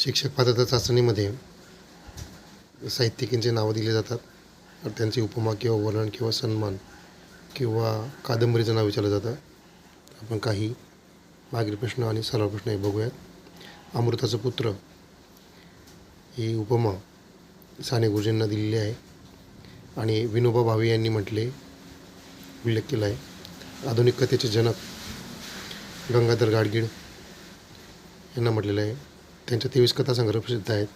शिक्षक पात्रता चाचणीमध्ये साहित्यिकांची नावं दिली जातात. तर त्यांची उपमा किंवा वर्णन किंवा सन्मान किंवा कादंबरीचं नाव विचारलं जातं. आपण काही मागील प्रश्न आणि सरळ प्रश्न हे बघूयात. अमृताचं पुत्र ही उपमा साने गुरुजींना दिलेली आहे. आणि विनोबा भावे यांनी म्हटले उल्लेख केला आहे. आधुनिक कथेचे जनक गंगाधर गाडगीळ यांना म्हटलेलं आहे. त्यांच्या तेवीस कथासंग्रह प्रसिद्ध आहेत.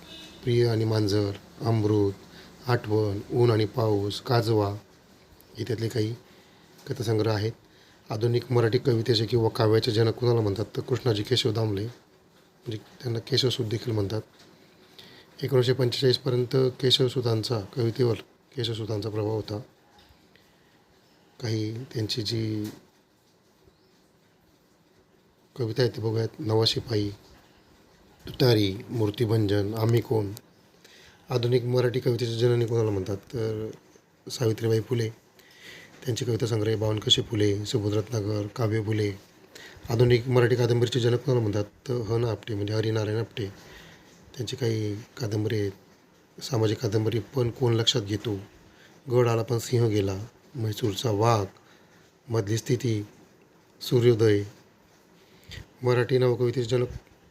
प्रिय आणि मांजर अमृत आठवण ऊन आणि पाऊस काजवा हे त्यातले काही कथासंग्रह आहेत. आधुनिक मराठी कवितेचे किंवा काव्याचे जनक कुणाला म्हणतात तर कृष्णाजी केशव दामले म्हणजे त्यांना केशवसूत देखील म्हणतात. एकोणीसशे पंचेचाळीसपर्यंत केशवसुतांचा कवितेवर केशवसुतांचा प्रभाव होता. काही त्यांची जी कविता आहेत ते बघूयात. नवा शिपाई तुतारी मूर्तिभंजन आम्ही कोण? आधुनिक मराठी कवितेचे जननी कोणाला म्हणतात? तर सावित्रीबाई फुले. त्यांची कविता संग्रह बावनकशी फुले सुबोधरत्नागर काव्य फुले. आधुनिक मराठी कादंबरीचे जनक कोणाला म्हणतात? तर ह ना आपटे म्हणजे हरिनारायण आपटे. त्यांची काही कादंबरी आहेत. सामाजिक कादंबरी पण कोण लक्षात घेतो? गड आला पण सिंह गेला. म्हैसूरचा वाघ. मधली स्थिती सूर्योदय. मराठी नवकवितेचे जनक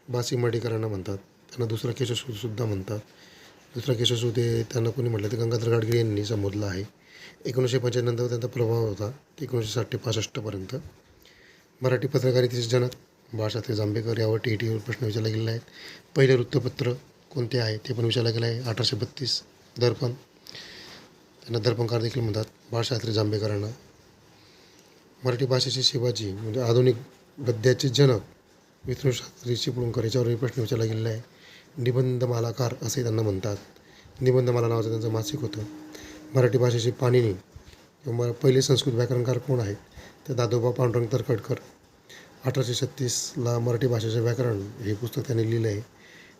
बासी मर्डेकरांना म्हणतात. त्यांना दुसरा केशवसुद्धा म्हणतात. दुसरा केशवसूत हे त्यांना कोणी म्हटलं तर गंगाधर गाडगिरी यांनी संबोधलं आहे. एकोणीसशे पंच्याण्णव त्यांचा प्रभाव होता एकोणीसशे साठ ते पासष्टपर्यंत मराठी पत्रकारितेचे जनक बाळासाहेब जांभेकर यावर टी ई टीवर प्रश्न विचारला गेलेले आहेत पहिले वृत्तपत्र कोणते आहे ते पण विचारलं गेलं आहे. अठराशे बत्तीस दर्पण. त्यांना दर्पणकार देखील म्हणतात. बाळशास्त्री जांभेकरांना. मराठी भाषेचे शिवाजी म्हणजे आधुनिक गद्याचे जनक विष्णू शास्त्री चिपळूणकर याच्यावरही प्रश्न विचारला गेलेला आहे. निबंधमालाकार असे त्यांना म्हणतात. निबंधमाला नावाचं त्यांचं मासिक होतं. मराठी भाषेचे पाणिनी किंवा पहिले संस्कृत व्याकरणकार कोण आहेत? तर दादोबा पांडुरंग तरखडकर. अठराशे छत्तीसला मराठी भाषेचे व्याकरण हे पुस्तक त्यांनी लिहिलं आहे.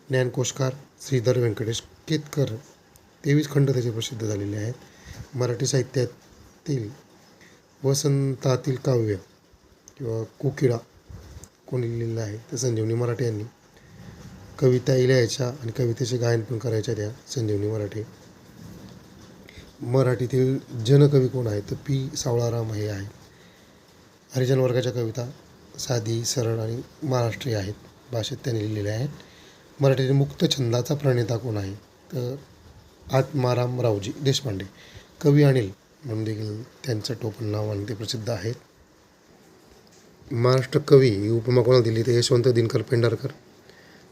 ज्ञानकोशकार श्रीधर व्यंकटेश केतकर. तेवीस खंड त्याचे प्रसिद्ध झालेले आहेत. मराठी साहित्यातील वसंतातील काव्य किंवा कोकिळा कोणी लिहिलेलं आहे तर संजीवनी मराठे यांनी. कविता लिहायच्या आणि कवितेचे गायन पण करायच्या त्या संजीवनी मराठे. मराठीतील जनकवी कोण आहेत तर पी सावळाराम हे आहे. हरिजन वर्गाच्या कविता साधी सरळ आणि महाराष्ट्रीय आहेत. भाषेत त्यांनी लिहिलेल्या आहेत. मराठीतील मुक्त छंदाचा प्रणेता कोण आहे? तर आत्माराम रावजी देशपांडे. कवी अनिल म्हणून देखील त्यांचं टोपण नाव आणि ते प्रसिद्ध आहेत. महाराष्ट्र कवी ही उपमा कोणाला दिली तर यशवंत दिनकर पेंढारकर.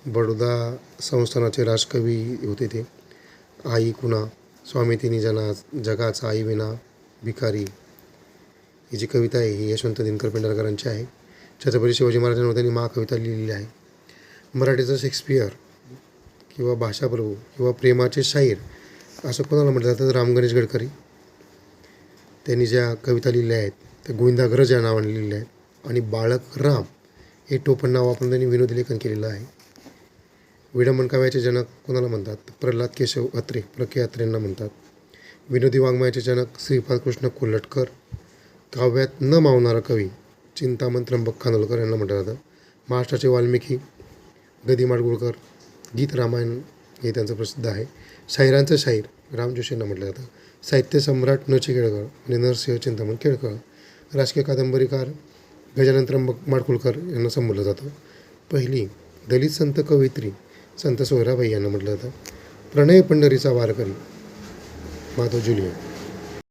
बडोदा संस्थानाचे राजकवी होते ते. आई कुणा स्वामी तिनी जना जगाचा आई विना भिकारी. ही जी कविता आहे ही यशवंत दिनकर पेंढारकरांची आहे. छत्रपती शिवाजी महाराजांवर त्यांनी महाकविता लिहिलेली आहे. मराठीचं शेक्सपियर किंवा भाषाप्रभू किंवा प्रेमाचे शाहीर असं कोणाला म्हटलं जातं? राम गणेश गडकरी. त्यांनी ज्या कविता लिहिल्या आहेत त्या गोविंदाग्रज या नावाने लिहिल्या आहेत. आणि बाळक राम हे टोपण नाव वापरून त्यांनी विनोदी लेखन केलेलं आहे. विडंबन काव्याचे जनक कोणाला म्हणतात? प्रल्हाद केशव अत्रे प्र के अत्रेंना म्हणतात. विनोदी वाङ्मयाचे जनक श्रीपाद कृष्ण कोल्हटकर. काव्यात न मावणारा कवी चिंतामण त्र्यंबक खानोलकर यांना म्हटलं जातं. महाराष्ट्राचे वाल्मिकी गदी माडगुळकर गीत रामायण हे त्यांचं प्रसिद्ध आहे. शाहिरांचं शाहीर राम जोशींना म्हटलं जातं. साहित्य सम्राट नची केळकर म्हणजे नरसिंह चिंतामण केळकर. राजकीय कादंबरीकार गजानन त्र्यंबक माडकुळकर यांना संबोधलं जातं. पहिली दलित संत कवयित्री संत सोयराबाई यांना म्हटलं जातं. प्रणय पंढरीचा वारकरी माधव जुलिया.